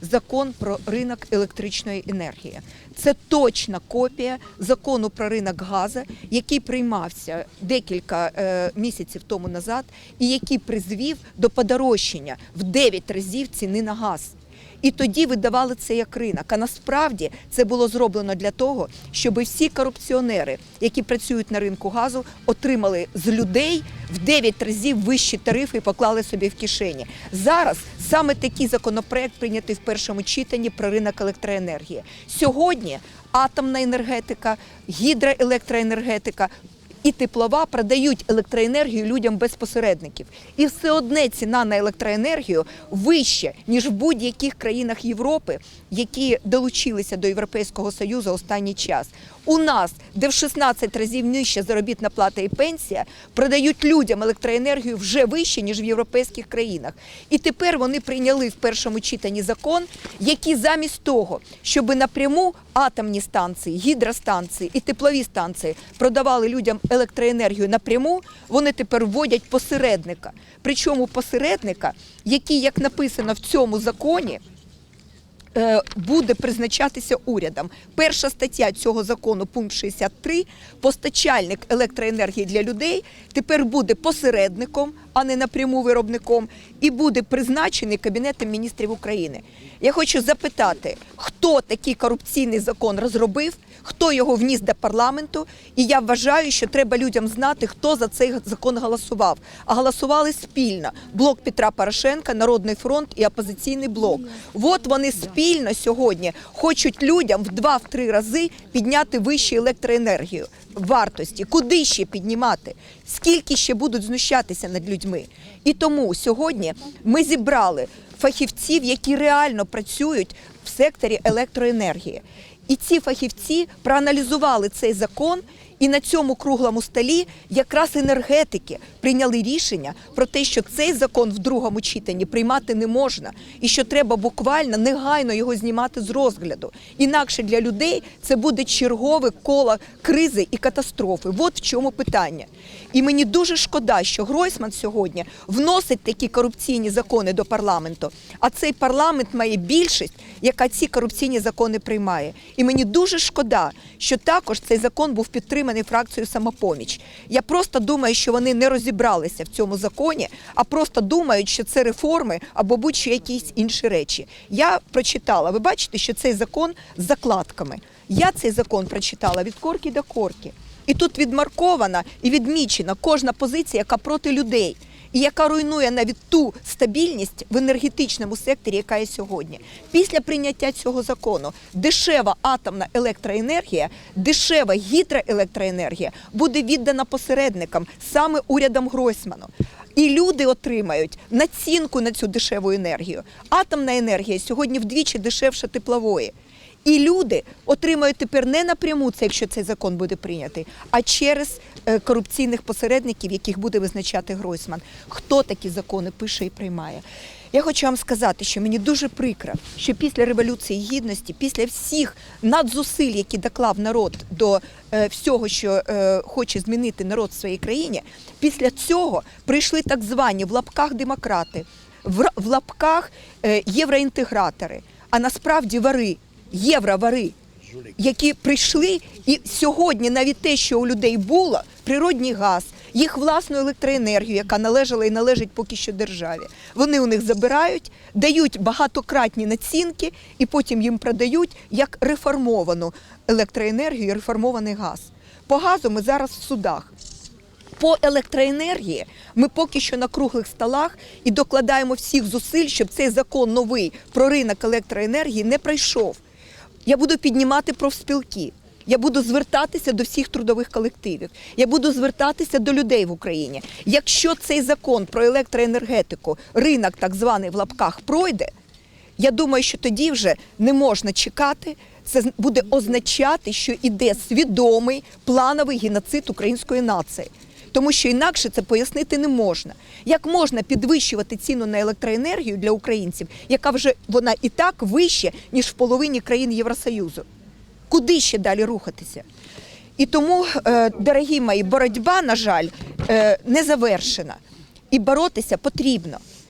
Закон про ринок електричної енергії. Це точна копія закону про ринок газу, який приймався декілька е, місяців тому назад, і який призвів до подорожчання в 9 разів ціни на газ. І тоді видавали це як ринок. А насправді це було зроблено для того, щоб всі корупціонери, які працюють на ринку газу, отримали з людей в 9 разів вищі тарифи і поклали собі в кишені. Зараз саме такий законопроект прийнятий в першому читанні про ринок електроенергії. Сьогодні атомна енергетика, гідроелектроенергетика і теплова продають електроенергію людям без посередників. І все одне ціна на електроенергію вища, ніж в будь-яких країнах Європи, які долучилися до Європейського Союзу останній час. У нас, де в 16 разів нижча заробітна плата і пенсія, продають людям електроенергію вже вище, ніж в європейських країнах. І тепер вони прийняли в першому читанні закон, який замість того, щоб напряму атомні станції, гідростанції і теплові станції продавали людям електроенергію напряму, вони тепер вводять посередника. Причому посередника, який, як написано в цьому законі, е, буде призначатися урядом. Перша стаття цього закону, пункт 63, постачальник електроенергії для людей тепер буде посередником, а не напряму виробником, і буде призначений Кабінетом міністрів України. Я хочу запитати, хто такий корупційний закон розробив, хто його вніс до парламенту, і я вважаю, що треба людям знати, хто за цей закон голосував. А голосували спільно блок Петра Порошенка, Народний фронт і опозиційний блок. От вони спільно сьогодні хочуть людям в два-три рази підняти вищу електроенергію вартості. Куди ще піднімати? Скільки ще будуть знущатися над людьми? І тому сьогодні ми зібрали фахівців, які реально працюють в секторі електроенергії. І ці фахівці проаналізували цей закон, і на цьому круглому столі якраз енергетики прийняли рішення про те, що цей закон в другому читанні приймати не можна, і що треба буквально негайно його знімати з розгляду. Інакше для людей це буде чергове коло кризи і катастрофи. От в чому питання. І мені дуже шкода, що Гройсман сьогодні вносить такі корупційні закони до парламенту. А цей парламент має більшість, яка ці корупційні закони приймає. І мені дуже шкода, що також цей закон був підтриманий фракцією самопоміч. Я просто думаю, що вони не розібралися в цьому законі, а просто думають, що це реформи або будь-що якісь інші речі. Я прочитала. Ви бачите, що цей закон з закладками. Я цей закон прочитала від корки до корки. І тут відмаркована і відмічена кожна позиція, яка проти людей. І яка руйнує навіть ту стабільність в енергетичному секторі, яка є сьогодні. Після прийняття цього закону дешева атомна електроенергія, дешева гідроелектроенергія буде віддана посередникам саме урядом Гройсману. І люди отримають націнку на цю дешеву енергію. Атомна енергія сьогодні вдвічі дешевша теплової. І люди отримають тепер не напряму це, якщо цей закон буде прийнятий, а через е, корупційних посередників, яких буде визначати Гройсман. Хто такі закони пише і приймає? Я хочу вам сказати, що мені дуже прикро, що після революції гідності, після всіх надзусиль, які доклав народ до е, всього, що е, хоче змінити народ в своїй країні, після цього прийшли так звані в лапках демократи, в, лапках євроінтегратори, а насправді вари, євровари, які прийшли, і сьогодні навіть те, що у людей було, природній газ, їх власну електроенергію, яка належала і належить поки що державі. Вони у них забирають, дають багатократні націнки і потім їм продають як реформовану електроенергію, реформований газ. По газу ми зараз в судах. По електроенергії ми поки що на круглих столах і докладаємо всіх зусиль, щоб цей закон новий про ринок електроенергії не пройшов. Я буду піднімати профспілки. Я буду звертатися до всіх трудових колективів. Я буду звертатися до людей в Україні. Якщо цей закон про електроенергетику, ринок так званий в лапках, пройде, я думаю, що тоді вже не можна чекати. Це буде означати, що іде свідомий плановий геноцид української нації. Тому що інакше це пояснити не можна. Як можна підвищувати ціну на електроенергію для українців, яка вже вона і так вища, ніж в половині країн Євросоюзу? Куди ще далі рухатися? І тому, е, дорогі мої, боротьба, на жаль, е, не завершена. І боротися потрібно.